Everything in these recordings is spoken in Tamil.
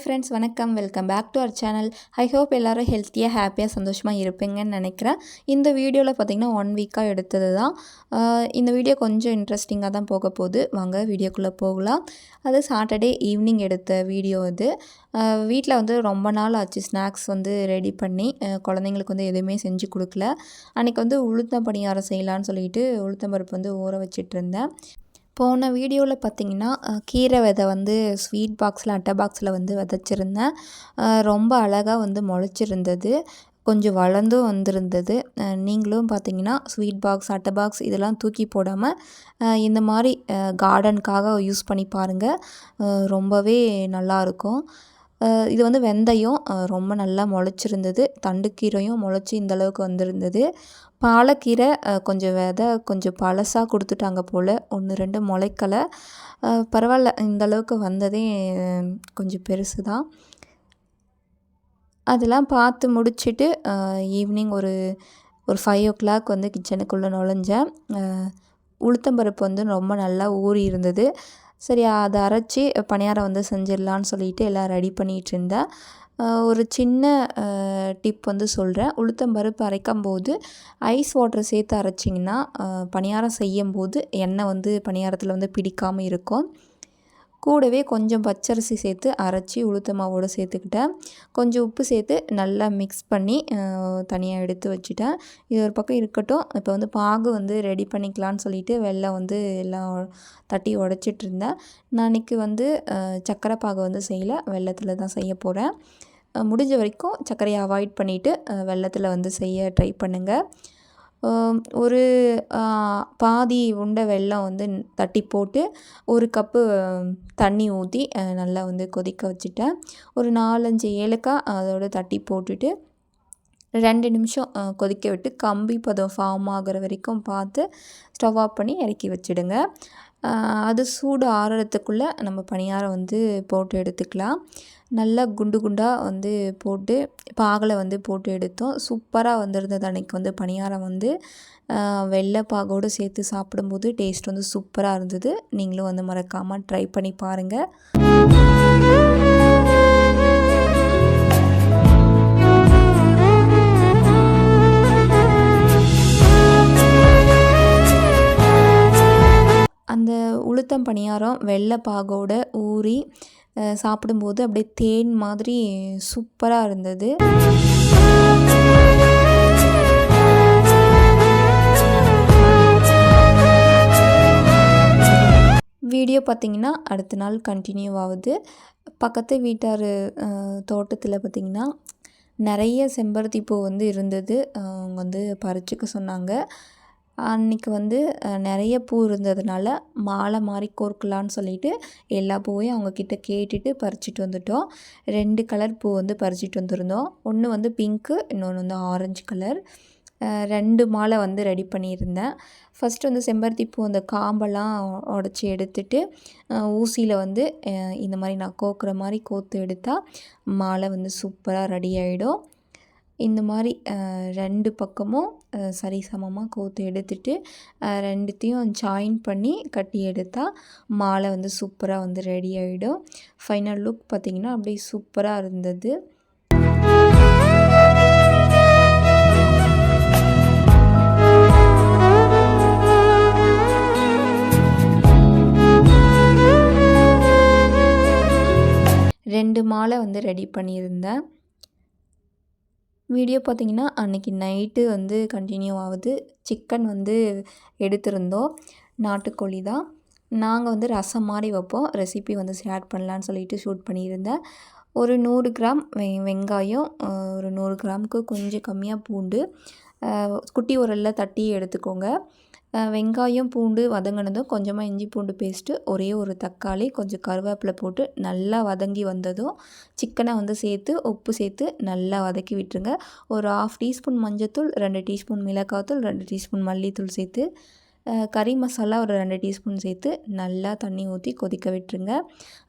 ஃப்ரெண்ட்ஸ் வணக்கம். Welcome back to our channel I hope எல்லோரும் ஹெல்த்தியாக ஹாப்பியாக சந்தோஷமாக இருப்பீங்கன்னு நினைக்கிறேன். இந்த வீடியோவில் பார்த்திங்கன்னா ஒன் வீக்காக எடுத்தது தான். இந்த வீடியோ கொஞ்சம் இன்ட்ரெஸ்டிங்காக தான் போக போகுது. வாங்க வீடியோக்குள்ளே போகலாம். அது சாட்டர்டே ஈவினிங் எடுத்த வீடியோ இது வீட்டில் வந்து ரொம்ப நாள் ஆச்சு ஸ்நாக்ஸ் வந்து ரெடி பண்ணி. குழந்தைங்களுக்கு வந்து எதுவுமே செஞ்சு கொடுக்கல. அன்றைக்கி வந்து உளுத்தம் பணியாரம் செய்யலான்னு சொல்லிட்டு உளுத்தம் பருப்பு வந்து ஊற வச்சிட்ருந்தேன் போன வீடியோவில் பார்த்தீங்கன்னா கீரை விதை வந்து ஸ்வீட் பாக்ஸில் அட்டை பாக்ஸில் வந்து விதைச்சிருந்தேன். ரொம்ப அழகாக வந்து முளைச்சிருந்தது. கொஞ்சம் வளர்ந்தும் வந்திருந்தது. நீங்களும் பார்த்தீங்கன்னா ஸ்வீட் பாக்ஸ் அட்டை பாக்ஸ் இதெல்லாம் தூக்கி போடாமல் இந்த மாதிரி கார்டனுக்காக யூஸ் பண்ணி பாருங்கள் ரொம்பவே நல்லாயிருக்கும் இருக்கும். இது வந்து வெந்தயம். ரொம்ப நல்லா முளைச்சிருந்தது. தண்டுக்கீரையும் முளைச்சி இந்தளவுக்கு வந்திருந்தது. பாலக்கீரை கொஞ்சம் விதை கொஞ்சம் பழசாக கொடுத்துட்டாங்க போல். ஒன்று ரெண்டு முளைக்கலை. பரவாயில்ல. இந்த அளவுக்கு வந்ததே கொஞ்சம் பெருசு தான். அதெல்லாம் பார்த்து முடிச்சுட்டு ஈவினிங் ஒரு ஒரு ஃபைவ் ஓ கிளாக் வந்து கிச்சனுக்குள்ளே நுழைஞ்சேன். உளுத்தம்பருப்பு வந்து ரொம்ப நல்லா ஊறி இருந்தது சரி அதை அரைச்சி பணியாரம் வந்து செஞ்சிடலான்னு சொல்லிட்டு எல்லாம் ரெடி பண்ணிகிட்டு இருந்தேன் ஒரு சின்ன டிப் வந்து சொல்கிறேன் உளுத்தம்பருப்பு அரைக்கும் போது ஐஸ் வாட்டர் சேர்த்து அரைச்சிங்கன்னா பணியாரம் செய்யும் போது எண்ணெய் வந்து பணியாரத்தில் வந்து பிடிக்காமல் இருக்கும். கூடவே கொஞ்சம் பச்சரிசி சேர்த்து அரைச்சி உளுத்த மாவோடு சேர்த்துக்கிட்டேன். கொஞ்சம் உப்பு சேர்த்து நல்லா மிக்ஸ் பண்ணி தனியாக எடுத்து வச்சுட்டேன். இது ஒரு பக்கம் இருக்கட்டும். இப்போ வந்து பாகு வந்து ரெடி பண்ணிக்கலான்னு சொல்லிட்டு வெள்ளம் வந்து எல்லாம் தட்டி உடச்சிட்டு இருந்தேன் நான் அன்றைக்கி வந்து சக்கரை சர்க்கரை பாகு வந்து செய்யலை. வெள்ளத்தில் தான் செய்ய போகிறேன் முடிஞ்ச வரைக்கும் சர்க்கரையை அவாய்ட் பண்ணிவிட்டு வெள்ளத்தில் வந்து செய்ய ட்ரை பண்ணுங்கள் ஒரு பாதி உண்ட வெல்லம் வந்து தட்டி போட்டு ஒரு கப்பு தண்ணி ஊற்றி நல்லா வந்து கொதிக்க வச்சுட்டேன். ஒரு நாலஞ்சு ஏலக்காய் அதோட தட்டி போட்டுட்டு ரெண்டு நிமிஷம் கொதிக்க விட்டு கம்பி பதம் ஃபார்ம் ஆகிற வரைக்கும் பார்த்து ஸ்டவ் ஆஃப் பண்ணி இறக்கி வச்சுடுங்க. அது சூடு ஆறுறதுக்குள்ளே நம்ம பணியாரம் வந்து போட்டு எடுத்துக்கலாம். நல்லா குண்டு குண்டாக வந்து போட்டு பாகில் வந்து போட்டு எடுத்தோம். சூப்பராக வந்திருந்தது அன்றைக்கி வந்து பணியாரம் வந்து. வெள்ளை பாகோடு சேர்த்து சாப்பிடும்போது டேஸ்ட் வந்து சூப்பராக இருந்தது. நீங்களும் வந்து மறக்காமல் ட்ரை பண்ணி பாருங்கள் பணியாரம் வெள்ளை பாகோட ஊறி சாப்பிடும்போது அப்படியே தேன் மாதிரி சூப்பராக இருந்தது. வீடியோ பார்த்தீங்கன்னா அடுத்த நாள் கண்டினியூ ஆகுது. பக்கத்து வீட்டார் தோட்டத்தில் பார்த்திங்கன்னா நிறைய செம்பருத்தி பூ வந்து இருந்தது. அவங்க வந்து பறிச்சுக்க சொன்னாங்க. அன்றைக்கி வந்து நிறைய பூ இருந்ததுனால மாலை மாதிரி கோர்க்கலான்னு சொல்லிட்டு எல்லா பூவையும் அவங்கக்கிட்ட கேட்டுட்டு பறிச்சிட்டு வந்துட்டோம். ரெண்டு கலர் பூ வந்து பறிச்சிட்டு வந்திருந்தோம். ஒன்று வந்து பிங்க்கு இன்னொன்று வந்து ஆரஞ்சு கலர். ரெண்டு மாலை வந்து ரெடி பண்ணியிருந்தேன். ஃபஸ்ட்டு வந்து செம்பருத்தி பூ அந்த காம்பெல்லாம் உடச்சி எடுத்துட்டு ஊசியில் வந்து இந்த மாதிரி நான் கோக்குற மாதிரி கோத்து எடுத்தால் மாலை வந்து சூப்பராக ரெடி ஆகிடும் இந்த மாதிரி ரெண்டு பக்கமும் சரிசமமாக கோத்து எடுத்துட்டு ரெண்டுத்தையும் ஜாயின் பண்ணி கட்டி எடுத்தால் மாலை வந்து சூப்பராக வந்து ரெடி ஆகிடும் ஃபைனல் லுக் பார்த்திங்கன்னா அப்படியே சூப்பராக இருந்தது. ரெண்டு மாலை வந்து ரெடி பண்ணியிருந்தேன். வீடியோ பார்த்தீங்கன்னா அன்றைக்கி நைட்டு வந்து கண்டினியூ ஆகுது. சிக்கன் வந்து எடுத்திருந்தோம். நாட்டுக்கோழி தான். நாங்கள் வந்து ரசம் மாதிரி வைப்போம். ரெசிபி வந்து ஷேர் பண்ணலான்னு சொல்லிட்டு ஷூட் பண்ணியிருந்தேன். ஒரு நூறு கிராம் வெ வெங்காயம் ஒரு நூறு கிராமுக்கு கொஞ்சம் கம்மியாக பூண்டு. குட்டி உரலில் தட்டி எடுத்துக்கோங்க. வெங்காயம் பூண்டு வதங்கினதும் கொஞ்சமாக இஞ்சி பூண்டு பேஸ்ட்டு ஒரே ஒரு தக்காளி கொஞ்சம் கருவேப்பிலை போட்டு நல்லா வதங்கி வந்ததும் சிக்கனை வந்து சேர்த்து உப்பு சேர்த்து நல்லா வதக்கி விட்டுருங்க. ஒரு ஆஃப் டீஸ்பூன் மஞ்சத்தூள் ரெண்டு டீஸ்பூன் மிளகாத்தூள் ரெண்டு டீஸ்பூன் மல்லித்தூள் சேர்த்து கறி மசாலா ஒரு ரெண்டு டீஸ்பூன் சேர்த்து நல்லா தண்ணி ஊற்றி கொதிக்க விட்டுருங்க.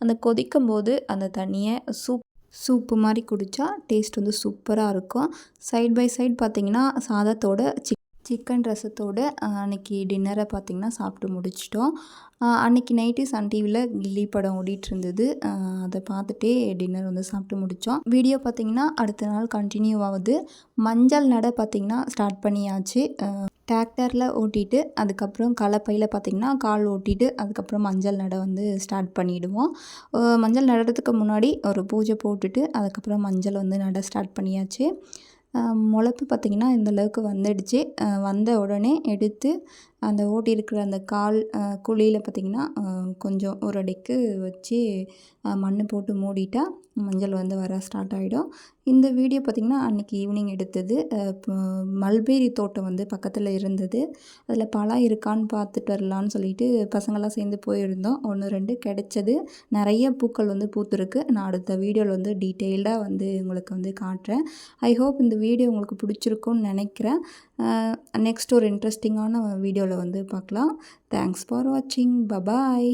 அந்த கொதிக்கும் போது அந்த தண்ணியை சூப் சூப்பு மாதிரி குடித்தா டேஸ்ட் வந்து சூப்பராக இருக்கும். சைட் பை சைட் பார்த்திங்கன்னா சாதத்தோட சிக் சிக்கன் ரசத்தோடு அன்றைக்கி டின்னரை பார்த்திங்கன்னா சாப்பிட்டு முடிச்சிட்டோம். அன்றைக்கி நைட்டு சன் டிவியில் கில்லி படம் ஓடிட்டுருந்தது. அதை பார்த்துட்டே டின்னர் வந்து சாப்பிட்டு முடித்தோம் வீடியோ பார்த்திங்கன்னா அடுத்த நாள் கண்டினியூ ஆகுது. மஞ்சள் நடை பார்த்திங்கன்னா ஸ்டார்ட் பண்ணியாச்சு. டிராக்டரில் ஓட்டிட்டு அதுக்கப்புறம் கலப்பையில் பார்த்திங்கன்னா கால் ஓட்டிட்டு அதுக்கப்புறம் மஞ்சள் நடை வந்து ஸ்டார்ட் பண்ணிவிடுவோம் மஞ்சள் நடுறதுக்கு முன்னாடி ஒரு பூஜை போட்டுட்டு அதுக்கப்புறம் மஞ்சள் வந்து நட ஸ்டார்ட் பண்ணியாச்சு. முளப்பு பார்த்திங்கன்னா இந்தளவுக்கு வந்துடுச்சு. வந்த உடனே எடுத்து அந்த ஓட்டியிருக்கிற அந்த கால் குழியில் பார்த்திங்கன்னா கொஞ்சம் ஒரு அடிக்கு வச்சு மண் போட்டு மூடிட்டால் மஞ்சள் வந்து வர ஸ்டார்ட் ஆகிடும் இந்த வீடியோ பார்த்திங்கன்னா அன்றைக்கி ஈவினிங் எடுத்தது. இப்போ மல்பேரி தோட்டம் வந்து பக்கத்தில் இருந்தது. அதில் பழம் இருக்கான்னு பார்த்துட்டு வரலான்னு சொல்லிட்டு பசங்களாம் சேர்ந்து போயிருந்தோம். ஒன்று ரெண்டு கிடைச்சது. நிறைய பூக்கள் வந்து பூத்துருக்கு. நான் அடுத்த வீடியோவில் வந்து டீட்டெயில்டாக வந்து உங்களுக்கு வந்து காட்டுறேன். ஐ ஹோப் இந்த வீடியோ உங்களுக்கு பிடிச்சிருக்குன்னு நினைக்கிறேன். நெக்ஸ்ட் ஒரு இன்ட்ரெஸ்டிங்கான வீடியோவில் வந்து பார்க்கலாம். தேங்க்ஸ் ஃபார் வாட்சிங் பபாய்